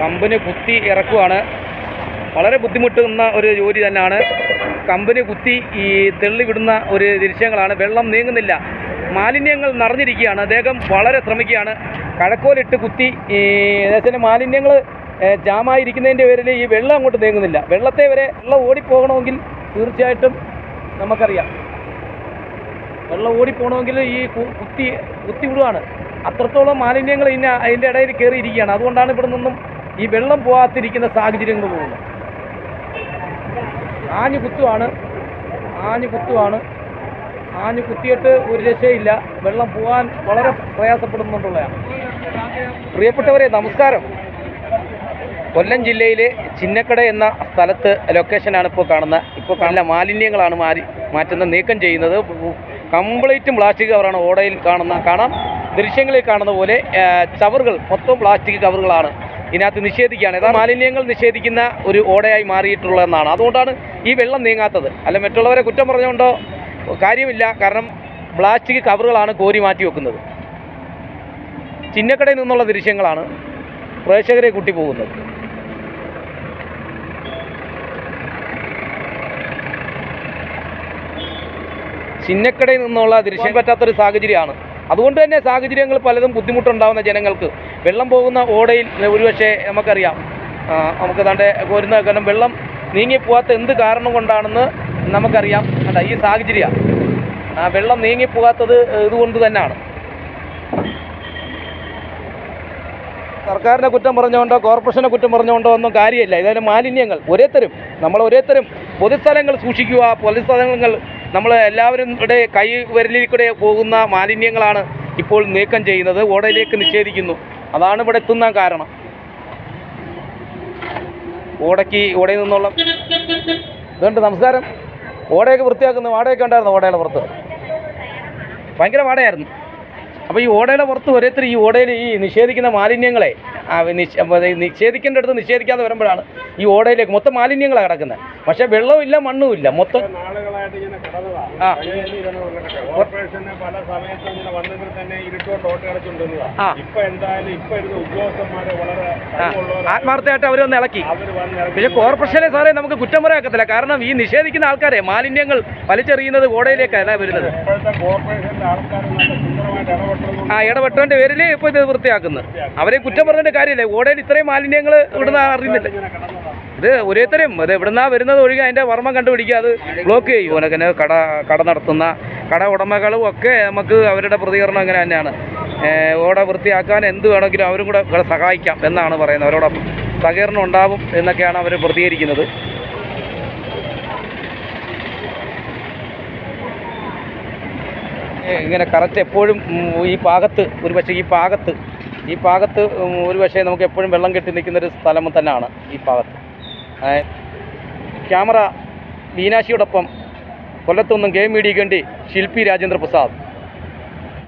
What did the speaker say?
Company കുത്തി ഇറക്കുവാണ്. വളരെ ബുദ്ധിമുട്ടുന്ന ഒരു ജോലി തന്നെയാണ്. കമ്പനി കുത്തി ഈ തെള്ളി വിടുന്ന ഒരു ദൃശ്യങ്ങളാണ്. വെള്ളം നീങ്ങുന്നില്ല. മാലിന്യങ്ങൾ നിറഞ്ഞിരിക്കുകയാണ്. അദ്ദേഹം വളരെ ശ്രമിക്കുകയാണ്. കഴക്കോലിട്ട് കുത്തി ഈ ഏകദേശം മാലിന്യങ്ങൾ ജാമായിരിക്കുന്നതിന്റെ പേരിൽ ഈ വെള്ളം അങ്ങോട്ട് നീങ്ങുന്നില്ല. വെള്ളത്തെ വരെ വെള്ളം ഓടിപ്പോകണമെങ്കിൽ തീർച്ചയായിട്ടും നമുക്കറിയാം. വെള്ളം ഓടിപ്പോകണമെങ്കിൽ ഈ കുത്തി കുത്തി വിടുവാണ്. അത്രത്തോളം മാലിന്യങ്ങൾ ഇന്ന അതിന്റെ ഇടയിൽ കയറിയിരിക്കുകയാണ്. അതുകൊണ്ടാണ് ഇവിടെ നിന്നും ഈ വെള്ളം പോകാത്തിരിക്കുന്ന സാഹചര്യങ്ങൾ പോകുന്നു. ആഞ്ഞു കുത്തുവാണ്. ആഞ്ഞു കുത്തുവാണ്. ആഞ്ഞു കുത്തിയിട്ട് ഒരു രക്ഷയില്ല. വെള്ളം പോകാൻ വളരെ പ്രയാസപ്പെടുന്നുണ്ടുള്ളതാണ് പ്രിയപ്പെട്ടവരെ നമസ്കാരം. കൊല്ലം ജില്ലയിലെ ചിന്നക്കട എന്ന സ്ഥലത്ത് ലൊക്കേഷനാണ് ഇപ്പോൾ കാണുന്നത് ഇപ്പോൾ കാണുന്ന മാലിന്യങ്ങളാണ് മാറി മാറ്റുന്ന നീക്കം ചെയ്യുന്നത്. കംപ്ലീറ്റും പ്ലാസ്റ്റിക് കവറാണ് ഓടയിൽ കാണുന്ന കാണാം. ദൃശ്യങ്ങളിൽ കാണുന്ന പോലെ ചവറുകൾ മൊത്തം പ്ലാസ്റ്റിക് കവറുകളാണ് ഇതിനകത്ത് നിഷേധിക്കുകയാണ്. ഏതാ മാലിന്യങ്ങൾ നിഷേധിക്കുന്ന ഒരു ഓടയായി മാറിയിട്ടുള്ളതെന്നാണ്. അതുകൊണ്ടാണ് ഈ വെള്ളം നീങ്ങാത്തത്. അല്ല മറ്റുള്ളവരെ കുറ്റം പറഞ്ഞുകൊണ്ടോ കാര്യമില്ല. കാരണം പ്ലാസ്റ്റിക് കവറുകളാണ് കോരി മാറ്റി വെക്കുന്നത്. ചിന്നക്കടയിൽ നിന്നുള്ള ദൃശ്യങ്ങളാണ് പ്രേക്ഷകരെ കൂട്ടി പോകുന്നത് ചിന്നക്കടയിൽ നിന്നുള്ള ദൃശ്യം പറ്റാത്തൊരു സാഹചര്യമാണ്. അതുകൊണ്ട് തന്നെ സാഹചര്യങ്ങൾ പലതും ബുദ്ധിമുട്ടുണ്ടാകുന്ന ജനങ്ങൾക്ക്. വെള്ളം പോകുന്ന ഓടയിൽ ഒരുപക്ഷെ നമുക്കറിയാം. നമുക്ക് തന്റെ കോരുന്ന കാരണം വെള്ളം നീങ്ങിപ്പോവാത്ത എന്ത് കാരണം കൊണ്ടാണെന്ന് നമുക്കറിയാം. അല്ല ഈ സാഹചര്യമാണ് ആ വെള്ളം നീങ്ങിപ്പോകാത്തത് ഇതുകൊണ്ട് തന്നെയാണ്. സർക്കാരിനെ കുറ്റം പറഞ്ഞുകൊണ്ടോ കോർപ്പറേഷനെ കുറ്റം പറഞ്ഞുകൊണ്ടോ ഒന്നും കാര്യമില്ല. ഇതായാലും മാലിന്യങ്ങൾ ഒരേത്തരും നമ്മൾ ഒരേത്തരും പൊതുസ്ഥലങ്ങൾ സൂക്ഷിക്കുക പൊതുസ്ഥലങ്ങൾ നമ്മൾ എല്ലാവരും ഇവിടെ കൈ വിരലിൽ കൂടെ പോകുന്ന മാലിന്യങ്ങളാണ് ഇപ്പോൾ നീക്കം ചെയ്യുന്നത്. ഓടയിലേക്ക് നിഷേധിക്കുന്നു. അതാണ് ഇവിടെ എത്തുന്ന കാരണം. ഓടയ്ക്ക് ഓടയിൽ നിന്നുള്ള ഇതുണ്ട് നമസ്കാരം. ഓടയൊക്കെ വൃത്തിയാക്കുന്നു. വാടയൊക്കെ ഉണ്ടായിരുന്നു ഓടയുടെ പുറത്ത്? ഭയങ്കര വാടയായിരുന്നു. അപ്പോൾ ഈ ഓടയുടെ പുറത്ത് ഓരോരുത്തർ ഈ ഓടയിൽ ഈ നിഷേധിക്കുന്ന മാലിന്യങ്ങളെ നിഷേധിക്കേണ്ട അടുത്ത് നിഷേധിക്കാതെ വരുമ്പോഴാണ് ഈ ഓടയിലേക്ക് മൊത്തം മാലിന്യങ്ങളാണ് കിടക്കുന്നത് പക്ഷേ വെള്ളവും മണ്ണുമില്ല. മണ്ണും ഇല്ല മൊത്തം ആ. പല സമയത്തും ഇങ്ങനെ വന്നതിൽ തന്നെ ഇരുട്ടോട്ട് ഓട്ട് കളിച്ചുകൊണ്ടിരുന്നതാ. ആ. ഇപ്പൊ എന്തായാലും ഇപ്പൊ ഇരുന്ന ഉദ്യോഗസ്ഥന്മാരെ വളരെ. ആത്മാർത്ഥമായിട്ട് അവരൊന്ന് ഇളക്കി. വന്ന് പക്ഷേ കോർപ്പറേഷനെ സാറേ നമുക്ക് കുറ്റം പറയാക്കത്തില്ല കാരണം ഈ നിഷേധിക്കുന്ന ആൾക്കാരെ മാലിന്യങ്ങൾ വലിച്ചെറിയുന്നത് ഓടയിലേക്കല്ല വരുന്നത്. ഇപ്പോഴത്തെ കോർപ്പറേഷന്റെ ആൾക്കാർ നല്ല സുന്ദരമായിട്ട് ഇടപെട്ടത് ആ ഇടപെട്ടവന്റെ പേരിൽ ഇപ്പോൾ ഇത് വൃത്തിയാക്കുന്നത്. അവരെ കുറ്റം പറഞ്ഞിട്ട് കാര്യമില്ല. ഓടയിൽ ഇത്രയും മാലിന്യങ്ങൾ ഇവിടുന്ന് അറിയുന്നില്ല. ഇത് ഒരേത്തരും അത് എവിടുന്നാ വരുന്നത് ഒഴികെ അതിന്റെ വർമ്മ കണ്ടുപിടിക്കുക അത് ബ്ലോക്ക് ചെയ്യും. അങ്ങനെ കട കട നടത്തുന്ന കട ഉടമകളും ഒക്കെ നമുക്ക് അവരുടെ പ്രതികരണം അങ്ങനെ തന്നെയാണ്. ഓട വൃത്തിയാക്കാൻ എന്ത് വേണമെങ്കിലും അവരും കൂടെ സഹായിക്കാം എന്നാണ് പറയുന്നത്. അവരോടൊപ്പം സഹകരണം ഉണ്ടാവും എന്നൊക്കെയാണ് അവർ പ്രതികരിക്കുന്നത്. ഇങ്ങനെ കറക്റ്റ് എപ്പോഴും ഈ ഭാഗത്ത് ഒരു പക്ഷേ ഈ ഭാഗത്ത് ഈ ഭാഗത്ത് ഒരു പക്ഷേ നമുക്ക് എപ്പോഴും വെള്ളം കെട്ടി നിൽക്കുന്നൊരു സ്ഥലം തന്നെയാണ് ഈ ഭാഗത്ത് ക്യാമറ മീനാക്ഷിയോടൊപ്പം കൊല്ലത്തുനിന്നും കെ മീഡിയയ്ക്ക് വേണ്ടി ശില്പി രാജേന്ദ്ര പ്രസാദ്